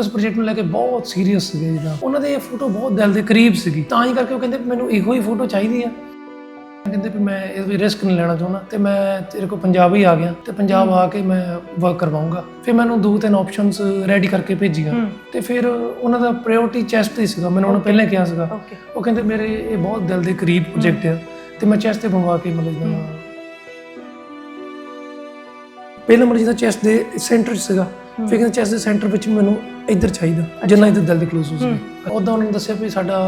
ਉਸ ਪ੍ਰੋਜੈਕਟ ਨੂੰ ਲੈ ਕੇ ਬਹੁਤ ਸੀਰੀਅਸ ਸੀਗੇ ਜਿੱਦਾਂ ਉਹਨਾਂ ਦੇ ਇਹ ਫੋਟੋ ਬਹੁਤ ਦਿਲ ਦੇ ਕਰੀਬ ਸੀਗੀ। ਤਾਂ ਹੀ ਕਰਕੇ ਉਹ ਕਹਿੰਦੇ ਮੈਨੂੰ ਇਹੋ ਹੀ ਫੋਟੋ ਚਾਹੀਦੀ ਆ ਕਹਿੰਦੇ ਵੀ ਮੈਂ ਇਹ ਵੀ ਰਿਸਕ ਨਹੀਂ ਲੈਣਾ ਚਾਹੁੰਦਾ। ਤੇ ਮੈਂ ਤੇਰੇ ਕੋਲ ਪੰਜਾਬ ਹੀ ਆ ਗਿਆ। ਤੇ ਪੰਜਾਬ ਆ ਕੇ ਮੈਂ ਵਰਕ ਕਰਵਾਉਂਗਾ। ਫਿਰ ਮੈਨੂੰ ਦੋ ਤਿੰਨ ਆਪਸ਼ਨਸ ਰੈਡੀ ਕਰਕੇ ਭੇਜੀਆਂ। ਤੇ ਫਿਰ ਉਹਨਾਂ ਦਾ ਪ੍ਰਾਇੋਰਟੀ ਚੈਸਟ ਤੇ ਸੀਗਾ। ਮੈਨੂੰ ਉਹਨਾਂ ਪਹਿਲਾਂ ਕਿਹਾ ਸੀਗਾ। ਉਹ ਕਹਿੰਦੇ ਮੇਰੇ ਇਹ ਬਹੁਤ ਦਿਲ ਦੇ ਕਰੀਬ ਪ੍ਰੋਜੈਕਟ ਹੈ ਤੇ ਮੈਂ ਚੈਸਟ ਤੇ ਬਣਵਾ ਕੇ ਮਤਲਬ ਪਹਿਲਾ ਨੰਬਰ ਜਿਹਦਾ ਚੈਸਟ ਦੇ ਸੈਂਟਰ 'ਚ ਸੀਗਾ। ਫਿਰ ਕਹਿੰਦੇ ਚੈਸਟ ਦੇ ਸੈਂਟਰ ਵਿੱਚ ਮੈਨੂੰ ਇੱਧਰ ਚਾਹੀਦਾ ਜਿੰਨਾ ਇੱਧਰ ਦਿਲ ਦੇ ਕਲੋਜ਼ ਹੋ ਸਕੇ। ਉਦੋਂ ਉਹਨਾਂ ਨੇ ਦੱਸਿਆ ਵੀ ਸਾਡਾ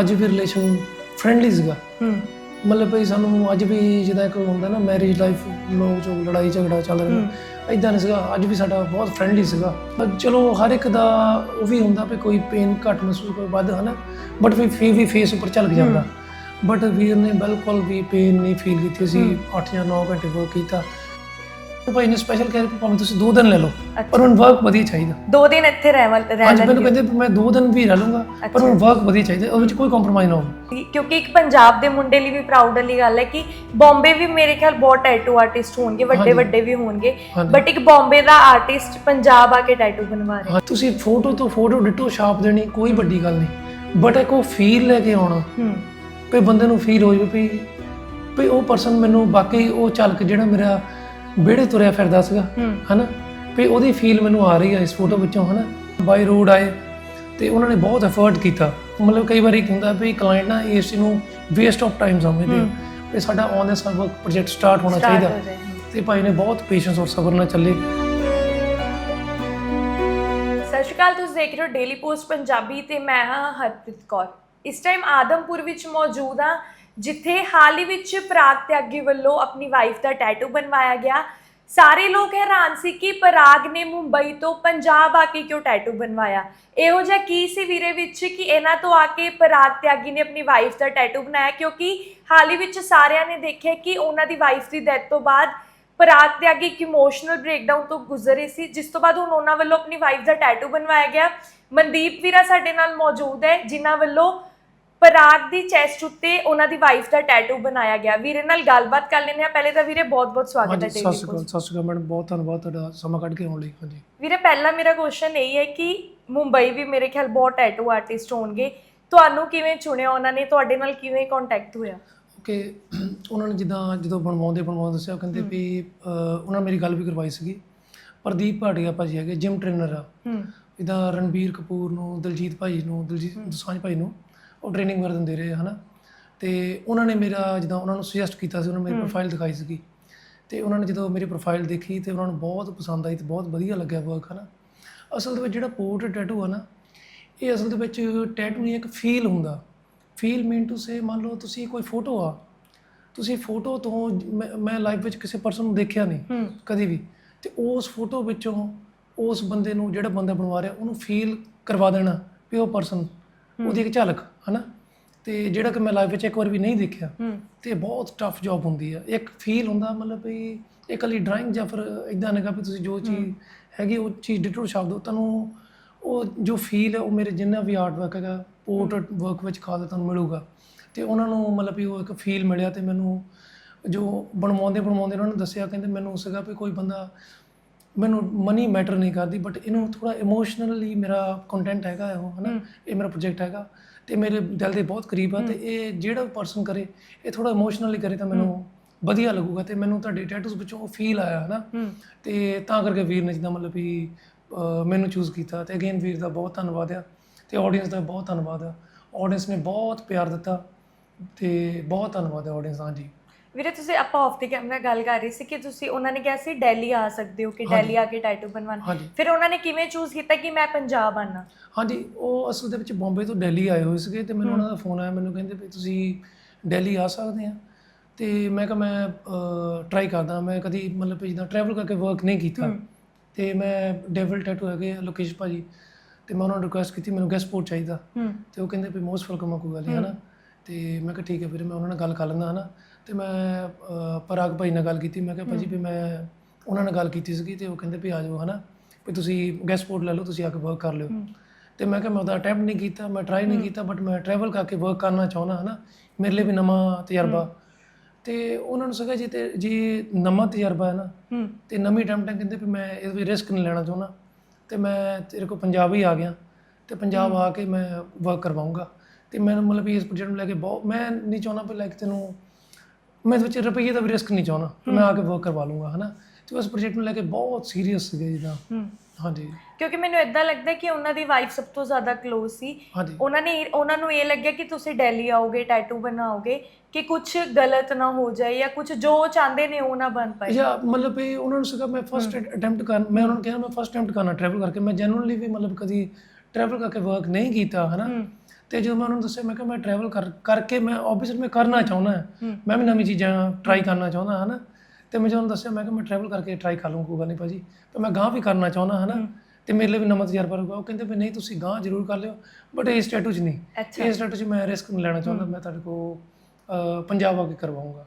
ਅੱਜ ਵੀ ਰਿਲੇਸ਼ਨ ਫ੍ਰੈਂਡਲੀ ਸੀਗਾ। ਮਤਲਬ ਵੀ ਸਾਨੂੰ ਅੱਜ ਵੀ ਜਿਹਦਾ ਇੱਕ ਹੁੰਦਾ ਨਾ ਮੈਰਿਜ ਲਾਈਫ ਲੋਕ ਜੋ ਲੜਾਈ ਝਗੜਾ ਚੱਲ ਰਿਹਾ। ਇਦਾਂ ਨਹੀਂ ਸੀਗਾ ਅੱਜ ਵੀ ਸਾਡਾ ਬਹੁਤ ਫ੍ਰੈਂਡਲੀ ਸੀਗਾ। ਚਲੋ ਹਰ ਇੱਕ ਦਾ ਉਹ ਵੀ ਹੁੰਦਾ ਵੀ ਕੋਈ ਪੇਨ ਘੱਟ ਮਹਿਸੂਸ ਕੋਈ ਵੱਧ ਹਨਾ? But we fee we face ਉੱਪਰ ਝਲਕ ਜਾਂਦਾ। ਬਟ ਵੀਰ ਨੇ ਬਿਲਕੁਲ ਵੀ ਪੇਨ ਨਹੀਂ ਫੀਲ ਕੀਤੀ। ਸੀ 8 ਜਾਂ 9 ਘੰਟੇ ਵਰਕ ਕੀਤਾ। ਭਾਈ ਨੇ ਸਪੈਸ਼ਲ ਕਹਿ ਰਿਹਾ ਭਾਵੇਂ ਤੁਸੀਂ 2 ਦਿਨ ਲੈ ਲਓ ਪਰ ਮੈਨੂੰ ਵਰਕ ਵਧੀਆ ਚਾਹੀਦਾ। ਦੋ ਦਿਨ ਇੱਥੇ ਰਹਿ ਰਹਿ ਅੱਜ ਮੈਨੂੰ ਲੈਣਗੇ ਕਹਿੰਦੇ ਵੀ ਮੈਂ 2 ਦਿਨ ਵੀ ਰਹਿ ਲੂੰਗਾ ਪਰ ਮੈਨੂੰ ਵਰਕ ਵਧੀਆ ਚਾਹੀਦਾ ਉਹਦੇ ਵਿੱਚ ਕੋਈ ਕੰਪਰੋਮਾਈਜ਼ ਨਾ ਹੋਵੇ। ਕਿਉਂਕਿ ਇੱਕ ਪੰਜਾਬ ਦੇ ਮੁੰਡੇ ਲਈ ਵੀ ਪ੍ਰਾਊਡ ਵਾਲੀ ਗੱਲ ਹੈ ਕਿ ਬੰਬੇ ਵੀ ਮੇਰੇ ਖਿਆਲ ਬਹੁਤ ਟੈਟੂ ਆਰਟਿਸਟ ਹੋਣਗੇ ਵੱਡੇ ਵੱਡੇ ਵੀ ਹੋਣਗੇ ਹਾਂਜੀ। ਬਟ ਇੱਕ ਬੰਬੇ ਦਾ ਆਰਟਿਸਟ ਪੰਜਾਬ ਆ ਕੇ ਟੈਟੂ ਬਣਵਾ ਰਿਹਾ। ਹਾਂ ਤੁਸੀਂ ਫੋਟੋ ਤੋਂ ਫੋਟੋ ਡਿਟੋ ਛਾਪ ਦੇਣੀ ਕੋਈ ਵੱਡੀ ਗੱਲ ਨਹੀਂ। ਬਟ ਇੱਕ ਉਹ ਫੀਲ ਲੈ ਕੇ ਆਉਣਾ ਹੂੰ। ਵੀ ਬੰਦੇ ਨੂੰ ਫੀਲ ਹੋ ਜਾਵੇ ਵੀ ਵੀ ਉਹ ਪਰਸਨ ਮੈਨੂੰ ਬਾਕੀ ਉਹ ਝਲਕ ਜਿਹੜਾ ਮੇਰਾ ਵਿਹੜੇ ਤੁਰਿਆ ਫਿਰਦਾ ਸੀਗਾ ਹੂੰ। ਹਨਾ? ਵੀ ਉਹਦੀ ਫੀਲ ਮੈਨੂੰ ਆ ਰਹੀ ਹੈ ਇਸ ਫੋਟੋ ਵਿੱਚੋਂ ਹਨਾ? ਬਾਈ ਰੋਡ ਆਏ ਤੇ ਉਹਨਾਂ ਨੇ ਬਹੁਤ ਐਫਰਟ ਕੀਤਾ। ਮਤਲਬ ਕਈ ਵਾਰੀ ਹੁੰਦਾ ਵੀ ਕਲਾਇੰਟ ਨਾ ਇਸ ਨੂੰ ਵੇਸਟ ਆਫ ਟਾਈਮ ਸਮਝਦੇ ਆ। ਵੀ ਸਾਡਾ ਔਨ ਦਾ ਸਰਵਰ ਪ੍ਰੋਜੈਕਟ ਸਟਾਰਟ ਹੋਣਾ ਚਾਹੀਦਾ। ਤੇ ਭਾਈ ਨੇ ਬਹੁਤ ਪੇਸ਼ੈਂਸ ਔਰ ਸਬਰ ਨਾਲ ਚੱਲੇ। ਸਤਿ ਸ਼੍ਰੀ ਅਕਾਲ ਤੁਸੀਂ ਦੇਖ ਰਹੇ ਹੋ ਡੇਲੀ ਪੋਸਟ ਪੰਜਾਬੀ ਤੇ ਮੈਂ ਹਾਂ ਹਰਪ੍ਰੀਤ ਕੌਰ। ਇਸ ਟਾਈਮ ਆਦਮਪੁਰ ਵਿੱਚ ਮੌਜੂਦ ਹਾਂ। ਜਿੱਥੇ ਹਾਲ ਹੀ ਵਿੱਚ ਪ੍ਰਾਗ ਤਿਆਗੀ ਵੱਲੋਂ ਆਪਣੀ ਵਾਈਫ ਦਾ ਟੈਟੂ ਬਣਵਾਇਆ ਗਿਆ। ਸਾਰੇ ਲੋਕ ਹੈਰਾਨ ਸੀ ਕਿ ਪਰਾਗ ਨੇ ਮੁੰਬਈ ਤੋਂ ਪੰਜਾਬ ਆ ਕੇ ਕਿਉਂ ਟੈਟੂ ਬਣਵਾਇਆ। ਇਹੋ ਜਿਹਾ ਕੀ ਸੀ ਵੀਰੇ ਵਿੱਚ ਕਿ ਇਹਨਾਂ ਤੋਂ ਆ ਕੇ ਪਰਾਗ ਤਿਆਗੀ ਨੇ ਆਪਣੀ ਵਾਈਫ ਦਾ ਟੈਟੂ ਬਣਾਇਆ? ਕਿਉਂਕਿ ਹਾਲ ਹੀ ਵਿੱਚ ਸਾਰਿਆਂ ਨੇ ਦੇਖਿਆ ਕਿ ਉਹਨਾਂ ਦੀ ਵਾਈਫ ਦੀ ਡੈਥ ਤੋਂ ਬਾਅਦ ਪਰਾਗ ਤਿਆਗੀ ਇੱਕ ਇਮੋਸ਼ਨਲ ਬ੍ਰੇਕਡਾਊਨ ਤੋਂ ਗੁਜ਼ਰੇ ਸੀ, ਜਿਸ ਤੋਂ ਬਾਅਦ ਹੁਣ ਉਹਨਾਂ ਵੱਲੋਂ ਆਪਣੀ ਵਾਈਫ ਦਾ ਟੈਟੂ ਬਣਵਾਇਆ ਗਿਆ। ਮਨਦੀਪ ਵੀਰਾ ਸਾਡੇ ਨਾਲ ਮੌਜੂਦ ਹੈ, ਜਿਨ੍ਹਾਂ ਵੱਲੋਂ ਪਰਾਗ ਦੀ ਚੈਸਟ ਉੱਤੇ ਉਹਨਾਂ ਦੀ ਵਾਈਫ ਦਾ ਟੈਟੂ ਬਣਾਇਆ ਗਿਆ। ਵੀਰੇ ਨਾਲ ਗੱਲਬਾਤ ਕਰ ਲੈਂਦੇ ਆ ਪਹਿਲੇ ਤਾਂ ਵੀਰੇ ਬਹੁਤ-ਬਹੁਤ ਸਵਾਗਤ ਹਾਂਜੀ ਹੈ ਸਤਿ Daily ਸ਼੍ਰੀ ਅਕਾਲ। ਸਤਿ ਸ਼੍ਰੀ ਅਕਾਲ ਮੈਡਮ ਬਹੁਤ ਧੰਨਵਾਦ ਤੁਹਾਡਾ ਸਮਾਂ ਕੱਢ ਕੇ ਆਉਣ ਲਈ। ਹਾਂਜੀ। ਵੀਰੇ ਪਹਿਲਾ ਮੇਰਾ ਕੁਐਸਚਨ ਇਹ ਹੈ ਕਿ ਮੁੰਬਈ ਵੀ ਮੇਰੇ ਖਿਆਲ ਬਹੁਤ ਟੈਟੂ ਆਰਟਿਸਟ ਹੋਣਗੇ। ਤੁਹਾਨੂੰ ਕਿਵੇਂ ਚੁਣਿਆ ਉਹਨਾਂ ਨੇ? ਤੁਹਾਡੇ ਨਾਲ ਕਿਵੇਂ ਕੰਟੈਕਟ ਹੋਇਆ? ਕਿ ਉਹਨਾਂ ਨੇ ਜਿੱਦਾਂ ਜਦੋਂ ਬਣਵਾਉਂਦੇ ਬਣਵਾਉਂਦੇ ਦੱਸਿਆ ਕਹਿੰਦੇ ਵੀ ਉਹਨਾਂ ਨੇ ਮੇਰੀ ਗੱਲ ਵੀ ਕਰਵਾਈ ਸੀਗੀ। ਪ੍ਰਦੀਪ ਭਾਟੀਆ ਭਾਜੀ ਹੈਗੇ ਜਿਮ ਟ੍ਰੇਨਰ ਆ। ਹੂੰ। ਜਿੱਦਾਂ ਰਣਬੀਰ ਕਪੂਰ ਨੂੰ ਦਲਜੀਤ ਭਾਜੀ ਨੂੰ ਦਲਜੀਤ ਦੋਸਾਂਝ ਭਾਈ ਨੂੰ। ਉਹ ਟ੍ਰੇਨਿੰਗ ਵਗੈਰਾ ਦਿੰਦੇ ਰਹੇ ਹਨਾ? ਤੇ ਉਹਨਾਂ ਨੇ ਮੇਰਾ ਜਿੱਦਾਂ ਉਹਨਾਂ ਨੂੰ ਸੁਜੈਸਟ ਕੀਤਾ ਸੀ ਉਹਨਾਂ ਨੇ ਮੇਰੀ ਪ੍ਰੋਫਾਈਲ ਦਿਖਾਈ ਸੀਗੀ। ਤੇ ਉਹਨਾਂ ਨੇ ਜਦੋਂ ਮੇਰੀ ਪ੍ਰੋਫਾਈਲ ਦੇਖੀ ਤੇ ਉਹਨਾਂ ਨੂੰ ਬਹੁਤ ਪਸੰਦ ਆਈ ਤੇ ਬਹੁਤ ਵਧੀਆ ਲੱਗਿਆ ਵਰਕ ਹਨਾ? ਅਸਲ ਦੇ ਵਿੱਚ ਜਿਹੜਾ ਪੋਰਟਰੇਟ ਟੈਟੂ ਆ ਨਾ ਇਹ ਅਸਲ ਦੇ ਵਿੱਚ ਟੈਟੂ ਨਹੀਂ ਇੱਕ ਫੀਲ ਹੁੰਦਾ। ਫੀਲ ਮੀਨ ਟੂ ਸੇ ਮੰਨ ਲਓ ਤੁਸੀਂ ਕੋਈ ਫੋਟੋ ਆ ਤੁਸੀਂ ਫੋਟੋ ਤੋਂ ਮੈਂ- ਲਾਈਫ ਵਿੱਚ ਕਿਸੇ ਪਰਸਨ ਨੂੰ ਦੇਖਿਆ ਨਹੀਂ ਕਦੀ ਵੀ। ਤੇ ਉਸ ਫੋਟੋ ਵਿੱਚੋਂ ਉਸ ਬੰਦੇ ਨੂੰ ਜਿਹੜਾ ਬੰਦਾ ਬਣਵਾ ਰਿਹਾ ਉਹਨੂੰ ਫੀਲ ਕਰਵਾ ਦੇਣਾ ਵੀ ਉਹ ਪਰਸਨ ਉਹਦੀ ਇੱਕ ਝਲਕ ਹਨਾ? ਤੇ ਜਿਹੜਾ ਕਿ ਮੈਂ ਲਾਈਫ ਵਿੱਚ ਇੱਕ ਵਾਰ ਵੀ ਨਹੀਂ ਦੇਖਿਆ ਤੇ ਬਹੁਤ ਟਫ ਜੌਬ ਹੁੰਦੀ ਆ। ਇੱਕ ਫੀਲ ਹੁੰਦਾ ਮਤਲਬ ਵੀ ਇਹ ਇਕੱਲੀ ਡਰਾਇੰਗ ਜਾਂ ਫਿਰ ਇਦਾਂ ਨਹੀਂਗਾ ਵੀ ਤੁਸੀਂ ਜੋ ਚੀਜ਼ ਹੈਗੀ ਉਹ ਚੀਜ਼ ਡਿਟੋ ਦਿਓ ਤੁਹਾਨੂੰ ਉਹ ਜੋ ਫੀਲ ਹੈ ਉਹ ਮੇਰੇ ਜਿੰਨਾ ਵੀ ਆਰਟ ਵਰਕ ਹੈਗਾ ਪੋਰਟਰੇਟ ਵਰਕ ਵਿੱਚ ਖਾਸ ਤੁਹਾਨੂੰ ਮਿਲੂਗਾ। ਤੇ ਉਹਨਾਂ ਨੂੰ ਮਤਲਬ ਵੀ ਉਹ ਇੱਕ ਫੀਲ ਮਿਲਿਆ ਤੇ ਮੈਨੂੰ ਜੋ ਬਣਵਾਉਂਦੇ ਬਣਵਾਉਂਦੇ ਉਹਨਾਂ ਨੇ ਦੱਸਿਆ ਕਹਿੰਦੇ ਮੈਨੂੰ ਸੀਗਾ ਵੀ ਕੋਈ ਬੰਦਾ ਮੈਨੂੰ ਮਨੀ ਮੈਟਰ ਨਹੀਂ ਕਰਦੀ ਬਟ ਇਹਨੂੰ ਥੋੜਾ ਇਮੋਸ਼ਨਲੀ ਮੇਰਾ ਕੰਟੈਂਟ ਹੈਗਾ ਉਹ ਹਨਾ? ਇਹ ਮੇਰਾ ਪ੍ਰੋਜੈਕਟ ਹੈਗਾ ਤੇ ਮੇਰੇ ਦਿਲ ਦੇ ਬਹੁਤ ਕਰੀਬ ਆ ਤੇ ਇਹ ਜਿਹੜਾ ਪਰਸਨ ਕਰੇ ਇਹ ਥੋੜਾ ਇਮੋਸ਼ਨਲੀ ਕਰੇ ਤਾਂ ਮੈਨੂੰ ਵਧੀਆ ਲੱਗੂਗਾ ਤੇ ਮੈਨੂੰ ਤੁਹਾਡੇ ਟੈਟੂਸ ਵਿੱਚੋਂ ਫੀਲ ਆਇਆ ਹਨਾ? ਤੇ ਤਾਂ ਕਰਕੇ ਵੀਰ ਨੇ ਜਿੱਦਾਂ ਮਤਲਬ ਵੀ ਮੈਨੂੰ ਚੂਜ਼ ਕੀਤਾ ਤੇ ਅਗੇਨ ਵੀਰ ਦਾ ਬਹੁਤ ਧੰਨਵਾਦ ਆ ਤੇ ਆਡੀਅנס ਦਾ ਬਹੁਤ ਧੰਨਵਾਦ ਆ। ਆਡੀਅנס ਨੇ ਬਹੁਤ ਪਿਆਰ ਦਿੱਤਾ ਤੇ ਬਹੁਤ ਧੰਨਵਾਦ ਹੈ ਆਡੀਅנס ਹਾਂ ਜੀ ਵੀਰੇ ਤੁਸੀਂ ਆਪਾਂ ਆਫ ਦੀ ਕੈਮਰਾ ਗੱਲ ਕਰ ਰਹੇ ਸੀ ਕਿ ਤੁਸੀਂ ਉਹਨਾਂ ਨੇ ਕਿਹਾ ਸੀ ਦਿੱਲੀ ਆ ਸਕਦੇ ਹੋ ਕਿ ਦਿੱਲੀ ਆ ਕੇ ਟੈਟੂ ਬਣਵਾਉਣਾ। ਹਾਂਜੀ। ਫਿਰ ਉਹਨਾਂ ਨੇ ਕਿਵੇਂ ਚੂਜ਼ ਕੀਤਾ ਕਿ ਮੈਂ ਪੰਜਾਬ ਆਣਾ ਹਾਂਜੀ ਉਹ ਅਸਲ ਦੇ ਵਿੱਚ ਬੰਬੇ ਤੋਂ ਦਿੱਲੀ ਆਏ ਹੋਏ ਸੀਗੇ ਤੇ ਮੈਨੂੰ ਉਹਨਾਂ ਦਾ ਫੋਨ ਆਇਆ ਮੈਨੂੰ ਕਹਿੰਦੇ ਵੀ ਤੁਸੀਂ ਦਿੱਲੀ ਆ ਸਕਦੇ ਆ। ਤੇ ਮੈਂ ਕਿਹਾ ਮੈਂ ਟਰਾਈ ਕਰਦਾ ਮੈਂ ਕਦੀ ਮਤਲਬ ਵੀ ਜਿੱਦਾਂ ਟਰੈਵਲ ਕਰਕੇ ਵਰਕ ਨਹੀਂ ਕੀਤਾ। ਤੇ ਮੈਂ ਡੇਵਲ ਟੈਟੂ ਹੈਗੇ ਆ ਲੋਕੇਸ਼ ਭਾਜੀ। ਤੇ ਮੈਂ ਉਹਨਾਂ ਨੂੰ ਰਿਕੁਐਸਟ ਕੀਤੀ ਮੈਨੂੰ ਗੈਸਟ ਸਪੋਰਟ ਚਾਹੀਦਾ। ਹੂੰ। ਤੇ ਉਹ ਕਹਿੰਦੇ ਵੀ ਮੋਸਟ ਵੈਲਕਮ ਆ ਕੋਈ ਗੱਲ ਨਹੀਂ ਹਨਾ। ਤੇ ਮੈਂ ਕਿਹਾ ਠੀਕ ਹੈ ਵੀਰੇ ਮੈਂ ਉਹਨਾਂ ਨਾਲ ਗੱਲ ਕਰ ਲੈਂਦਾ ਹਨਾ। ਤੇ ਮੈਂ ਅਹ, ਪਰਾਗ ਭਾਈ ਨਾਲ ਗੱਲ ਕੀਤੀ। ਮੈਂ ਕਿਹਾ ਭਾਜੀ ਵੀ ਮੈਂ ਉਹਨਾਂ ਨਾਲ ਗੱਲ ਕੀਤੀ ਸੀਗੀ ਤੇ ਉਹ ਕਹਿੰਦੇ ਵੀ ਆ ਜਾਓ ਹਨਾ? ਵੀ ਤੁਸੀਂ ਗੈਸਟ ਸਪੋਰਟ ਲੈ ਲਓ ਤੁਸੀਂ ਆ ਕੇ ਵਰਕ ਕਰ ਲਿਓ। ਤੇ ਮੈਂ ਕਿਹਾ ਮੈਂ ਉਹਦਾ ਅਟੈਂਪਟ ਨਹੀਂ ਕੀਤਾ ਮੈਂ ਟਰਾਈ ਨਹੀਂ ਕੀਤਾ ਬਟ ਮੈਂ ਟਰੈਵਲ ਕਰਕੇ ਵਰਕ ਕਰਨਾ ਚਾਹੁੰਦਾ ਹਨਾ? ਮੇਰੇ ਲਈ ਵੀ ਨਵਾਂ ਤਜਰਬਾ। ਤੇ ਉਹਨਾਂ ਨੂੰ ਸੀਗਾ ਜੀ ਤੇ ਜੇ ਨਵਾਂ ਤਜਰਬਾ ਹੈ ਨਾ ਹੂੰ। ਤੇ ਨਵੀਂ ਅਟੈਂਪਟ ਹੈ ਕਹਿੰਦੇ ਵੀ ਮੈਂ ਇਹ ਵੀ ਰਿਸਕ ਨਹੀਂ ਲੈਣਾ ਚਾਹੁੰਦਾ। ਤੇ ਮੈਂ ਤੇਰੇ ਕੋਲ ਪੰਜਾਬ ਹੀ ਆ ਗਿਆ। ਤੇ ਪੰਜਾਬ ਆ ਕੇ ਮੈਂ ਵਰਕ ਕਰਵਾਉਂਗਾ ਤੇ ਮੈਨੂੰ ਮਤਲਬ ਵੀ ਇਸ ਪ੍ਰੋਜੈਕਟ ਨੂੰ ਲੈ ਕੇ ਬਹੁਤ ਮੈਂ ਨਹੀਂ ਚਾਹੁੰਦਾ ਵੀ ਲਾਈਕ ਤੈਨੂੰ ਮੈਂ ਇਹਦੇ ਵਿੱਚ ਰੁਪਈਏ ਦਾ ਵੀ ਰਿਸਕ ਨਹੀਂ ਚਾਹੁੰਦਾ। ਕਿ ਮੈਂ ਆ ਕੇ ਵਰਕ ਕਰਵਾ ਲੂੰਗਾ ਹਨਾ? ਤੇ ਉਸ ਪ੍ਰੋਜੈਕਟ ਨੂੰ ਲੈ ਕੇ ਬਹੁਤ ਸੀਰੀਅਸ ਸੀਗੇ ਜਿੱਦਾਂ। ਹਾਂਜੀ। ਕਿਉਂਕਿ ਮੈਨੂੰ ਇਦਾਂ ਲੱਗਦਾ ਕਿ ਉਹਨਾਂ ਦੀ ਵਾਈਫ ਸਭ ਤੋਂ ਜ਼ਿਆਦਾ ক্লোਜ਼ ਸੀ। ਉਹਨਾਂ ਨੇ ਉਹਨਾਂ ਨੂੰ ਇਹ ਲੱਗਿਆ ਕਿ ਤੁਸੀਂ ਦਿੱਲੀ ਆਓਗੇ ਟੈਟੂ ਬਣਾਓਗੇ ਕਿ ਕੁਝ ਗਲਤ ਨਾ ਹੋ ਜਾਏ ਜਾਂ ਕੁਝ ਜੋ ਚਾਹੁੰਦੇ ਨੇ ਉਹ ਨਾ ਬਣ ਪਾਏ। ਜਾਂ ਮਤਲਬ ਵੀ ਉਹਨਾਂ ਨੂੰ ਸੀਗਾ ਮੈਂ ਫਸਟ ਅਟੈਂਪਟ ਕਰ ਮੈਂ ਉਹਨਾਂ ਨੂੰ ਕਿਹਾ ਮੈਂ ਫਸਟ ਅਟੈਂਪਟ ਕਰਨਾ ਟਰੈਵਲ ਕਰਕੇ। ਮੈਂ ਜੈਨੂਇਨਲੀ ਵੀ ਮਤਲਬ ਕਦੀ ਟਰੈਵਲ ਕਰਕੇ ਵਰਕ ਨਹੀਂ ਕੀਤਾ ਹਨਾ? ਤੇ ਜਦੋਂ ਮੈਂ ਉਹਨਾਂ ਨੂੰ ਦੱਸਿਆ ਮੈਂ ਕਿਹਾ ਮੈਂ ਟਰੈਵਲ ਕਰ ਕਰਕੇ ਮੈਂ ਆਬਵੀਅਸਲੀ ਮੈਂ ਕਰਨਾ ਚਾਹੁੰਦਾ ਹਾਂ। ਮੈਂ ਵੀ ਨਵੀਂ ਚੀਜ਼ਾਂ ਟਰਾਈ ਕਰਨਾ ਚਾਹੁੰਦਾ ਹਾਂ ਨਾ ਤੇ ਮੈਂ ਜਦੋਂ ਉਹਨੂੰ ਦੱਸਿਆ ਮੈਂ ਕਿਹਾ ਮੈਂ ਟਰੈਵਲ ਕਰਕੇ ਟਰਾਈ ਕਰ ਲੂੰ ਕੋਈ ਗੱਲ ਨਹੀਂ ਭਾਜੀ। ਤੇ ਮੈਂ ਗਾਂ ਵੀ ਕਰਨਾ ਚਾਹੁੰਦਾ ਹਾਂ ਨਾ ਤੇ ਮੇਰੇ ਲਈ ਵੀ ਨਵਾਂ ਤਜਰਬਾ ਰਹੂਗਾ ਉਹ ਕਹਿੰਦੇ ਵੀ ਨਹੀਂ ਤੁਸੀਂ ਗਾਂ ਜ਼ਰੂਰ ਕਰ ਲਿਓ ਬਟ ਇਸ ਸਟੇਟੂ 'ਚ ਨਹੀਂ। ਅੱਛਾ। ਇਸ ਸਟੇਟੂ 'ਚ ਮੈਂ ਰਿਸਕ ਨਹੀਂ ਲੈਣਾ ਚਾਹੁੰਦਾ। ਮੈਂ ਤੁਹਾਡੇ ਕੋਲ ਅਹ, ਪੰਜਾਬ ਆ ਕੇ ਕਰਵਾਉਂਗਾ